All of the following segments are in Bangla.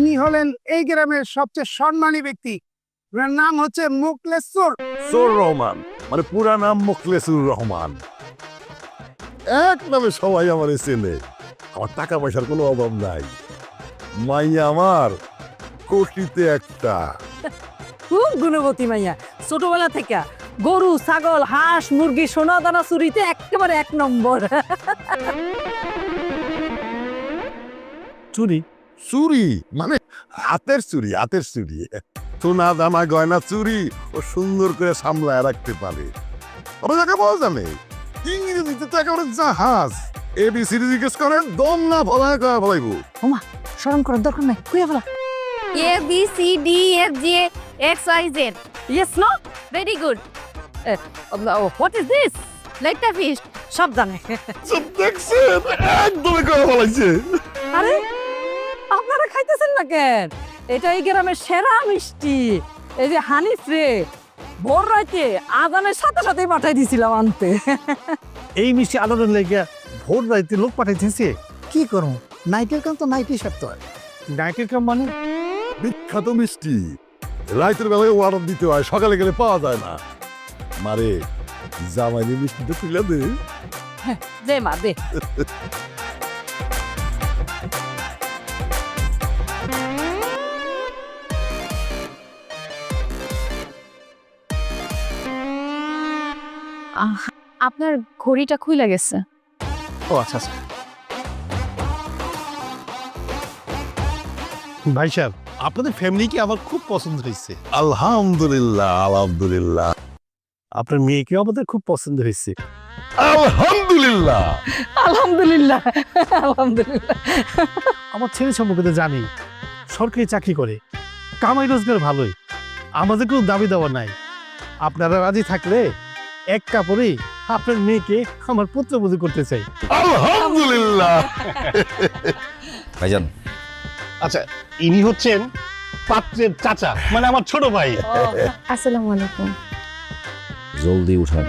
ইনি হলেন এই গ্রামের সবচেয়ে সম্মানী ব্যক্তি। ওনার নাম হচ্ছে মুকলেশ্বর সোর রহমান মানে পুরা নাম মুখলেসুর রহমান। এক নামে সবাই আমার চেনে আমার টাকা পয়সার কোনো অভাব নাই। মাইয়া আমার কোটিতে একটা। খুব গুণবতী মাইয়া ছোটবেলা থেকে গরু ছাগল হাঁস মুরগি সোনা দানা চুরিতে একেবারে এক নম্বর। চুরি? চুরি? মানে হাতের চুরি হাতের চুরি। সোনা দানা গয়না চুরি ও সুন্দর করে সামলায় রাখতে পারে। ওরা যাকে বলা জানে ইংরেজিতে তো একেবারে জাহাজ। এবিসিডি জিজ্ঞেস করেন দম না কয়া ফলাইবো স্মরণ করার দরকার নাই কুয়া ফেলা। A B C D F G X Y Z. Yes no Very good. What is this the সব জানে সব দেখছেন? একদমই কয়া ফলাইছে আরে খাইতেছেন না কেন? এটা এই গ্রামের সেরা মিষ্টি। এই যে হানিফ রে ভোর রাতে আজানের সাথে সাথেই পাঠাই দিছিলাম আনতে। এই মিষ্টি আলোড়ন লেগে ভোর রাইতে লোক পাঠাইতেছে। কি করব? নাইটের কাম তো নাইটই সত্য নাইটের কাম মানে? বিখ্যাত মিষ্টি। রাতের বেলায় অর্ডার দিতে হয় সকালে গেলে পাওয়া যায় না। মারে জামাইনি মিষ্টিটা তুলে দে। দে মা দে। আপনার ঘড়িটা খুইলা গেছে। ও আচ্ছা আচ্ছা। ভাই সাহেব আপনাদের ফ্যামিলিকে আমার খুব পছন্দ হয়েছে। আলহামদুলিল্লাহ আলহামদুলিল্লাহ। আপনার মেয়েকেও আমাদের খুব পছন্দ হয়েছে। আলহামদুলিল্লাহ। আলহামদুলিল্লাহ আলহামদুলিল্লাহ। আমার ছেলে সম্পর্কে তো জানি সরকারি চাকরি করে। কামাই রোজগার ভালোই। আমাদের কোনো দাবি দেওয়া নাই। আপনারা রাজি থাকলে এক কাপড়ে আপনার মেয়েকে আমার পুত্রবধূ করতে চাই। আলহামদুলিল্লাহ। ভাইজান। আচ্ছা ইনি হচ্ছেন পাত্রের চাচা মানে আমার ছোট ভাই। আসসালামু আলাইকুম। জলদি উঠান।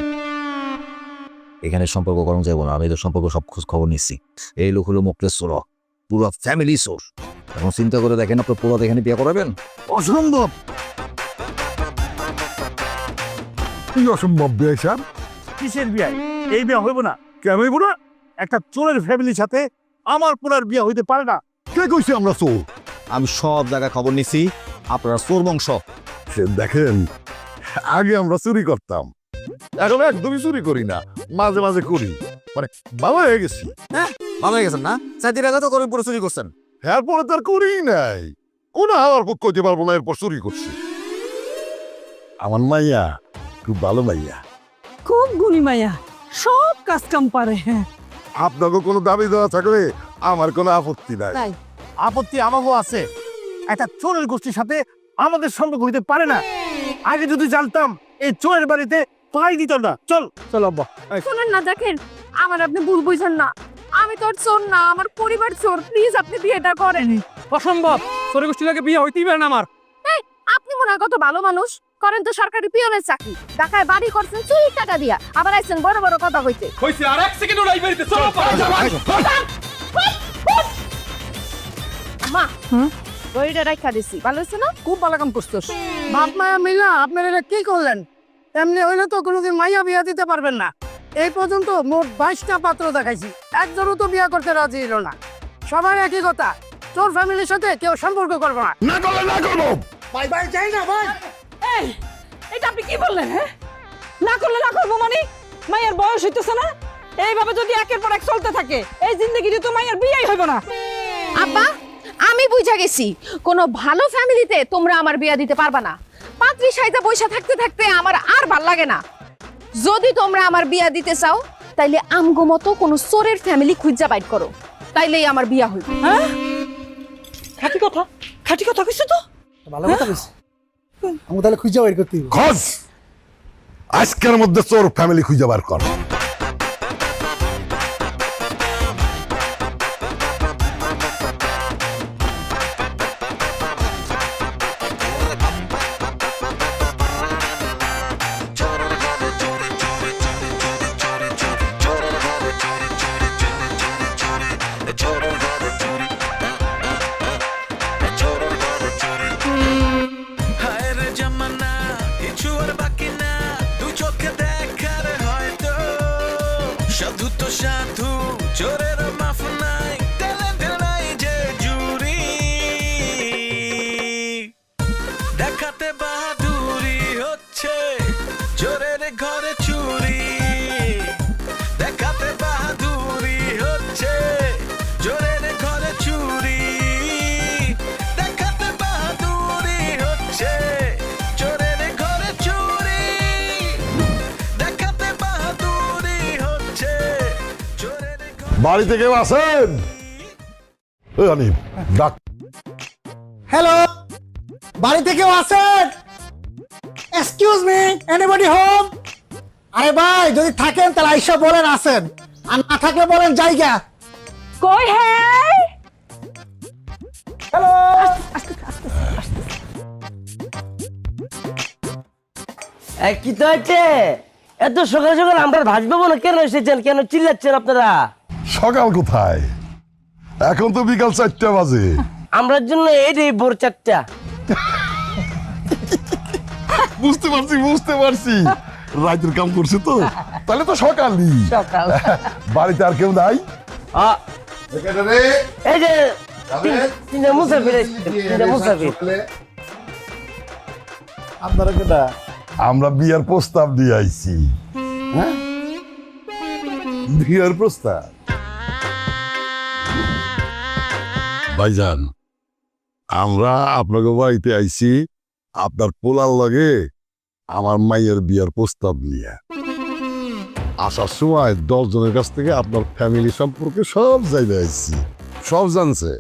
এখানে সম্পর্ক করম যাব না আমি তো সম্পর্ক সব খোঁজ খবর নিচ্ছি। এই লোক হলো মোকলেশ্বর পুরো ফ্যামিলি সোর এখন চিন্তা করে দেখেন আপনার পুরো এখানে বিয়ে করাবেন? অসম্ভব! কি অসম্ভব বিয়ে কিসের বিয়ে? এই বিয়ে হইব না। কেন হইব না? একটা চোরের ফ্যামিলির সাথে আমার পুরার বিয়ে হইতে পারে না। কে কইছে আমরা চোর? আমি সব জায়গায় খবর নিছি আপনারা চোর বংশ। সে দেখেন আগে আমরা চুরি করতাম। এখন একদমই চুরি করি না মাঝে মাঝে করি। মানে বাবা হয়ে গেছি। ভালো হয়ে গেছেন না? চাকরির আগে তো করে পুরো চুরি করছেন। এরপরে তার করি নাই। কোন আমার পক্ষ হইতে পারব না এরপর চুরি করছি। আমার মাইয়া খুব ভালো মাইয়া খুব গুণী মাইয়া সব কাজ কাম পারে। আপনাকে কোনো দাবি দেওয়া থাকলে আমার কোনো আপত্তি নাই। নাই। আপত্তি আমাকেও আছে। একটা চোরের গোষ্ঠীর সাথে আমাদের সম্পর্ক হইতে পারে না। আগে যদি জানতাম এই চোরের বাড়িতে পাই দিত না। চল চল আব্বা। না দেখেন আমার আপনি ভুল বুঝেন না। আমি তোর চোর না আমার পরিবার চোর। প্লিজ আপনি বিয়েটা করেন। অসম্ভব! চোরের গোষ্ঠীর আগে বিয়ে হইতেই পারে না আমার। আপনি মনে হয় কত ভালো মানুষ। করেন তো সরকারি পিয়নের চাকরি। ঢাকায় বাড়ি করছেন চুরির টাকা দিয়া। আবার আইছেন বড় বড় কথা কইতে। হইছে আর এক সেকেন্ড ওলাই বেরিতে চলো মা ঘড়িটা রাখা দিছি। ভালো হয়েছে না? খুব ভালো কাম করছোস। বাপ মায়া মিলা আপনারা কি করলেন? এমনি হইলে তো কোনোদিন মাইয়া বিয়া দিতে পারবেন না। এই পর্যন্ত মোট বাইশটা পাত্র দেখাইছি। একজনও তো বিয়া করতে রাজি হলো না। সবার একই কথা। তোর ফ্যামিলির সাথে কেউ সম্পর্ক করব না। না করলে না করব। ভাই ভাই চাই না ভাই। এই এটা আপনি কি বললেন হ্যাঁ? না করলে না করব মানে? মায়ের বয়স হইতেছে না? এইভাবে যদি একের পর এক চলতে থাকে এই জিন্দগিতে তো মায়ের বিয়েই হইব না। আব্বা আমি বুঝা গেছি কোনো ভালো ফ্যামিলিতে তোমরা আমার বিয়া দিতে পারবা না। পাত্রী সাইতে বৈশা থাকতে থাকতে আমার আর ভালো লাগে না। যদি তোমরা আমার বিয়া দিতে চাও তাইলে আমগো মতো কোনো চোরের ফ্যামিলি খুঁজা বাইট করো। তাইলেই আমার বিয়া হইব। হ্যাঁ? খাটি কথা খাটি কথা কইছো তো? ভালো কথা বলছি আমি তাহলে খুঁজে বের করতে খোঁজ। আজকের মধ্যে চোর ফ্যামিলি খুঁজে বার কর। বাড়িতে কেউ আছেন? ওই অনিম ডাক হ্যালো বাড়িতে কেউ আছেন? এক্সকিউজ মি এনিবডি হোম আরে ভাই যদি থাকেন তাহলে আইসা বলেন আছেন আর না থাকলে বলেন জায়গা। কই হ্যাঁ এই কি তো হচ্ছে এত সকাল সকাল আমরা ভাসবো না কেন এসেছেন? কেন চিল্লাচ্ছেন আপনারা? সকাল কোথায়? এখন তো বিকাল চারটা বাজে। আমরার জন্য এইটাই ভোর চারটা। বুঝতে পারছি বুঝতে পারছি। রাতের কাম করছে তো। তাহলে তো সকালই। সকাল। বাড়িতে আর কেউ নাই? এই যে তিনটা মুসাফির তিনটা মুসাফির। আপনারা কেটা আমরা বিয়ার প্রস্তাব দিয়ে আইছি। হ্যাঁ? বিয়ার প্রস্তাব? ভাইজান, আমরা আপনাকে বাড়িতে আইছি, আপনার পোলার লাগে আমার মাইয়ের বিয়ার প্রস্তাব নিয়ে। আসার সময় দশজনের কাছ থেকে আপনার ফ্যামিলি সম্পর্কে সব জায়গায় আইছি। সব জানছে।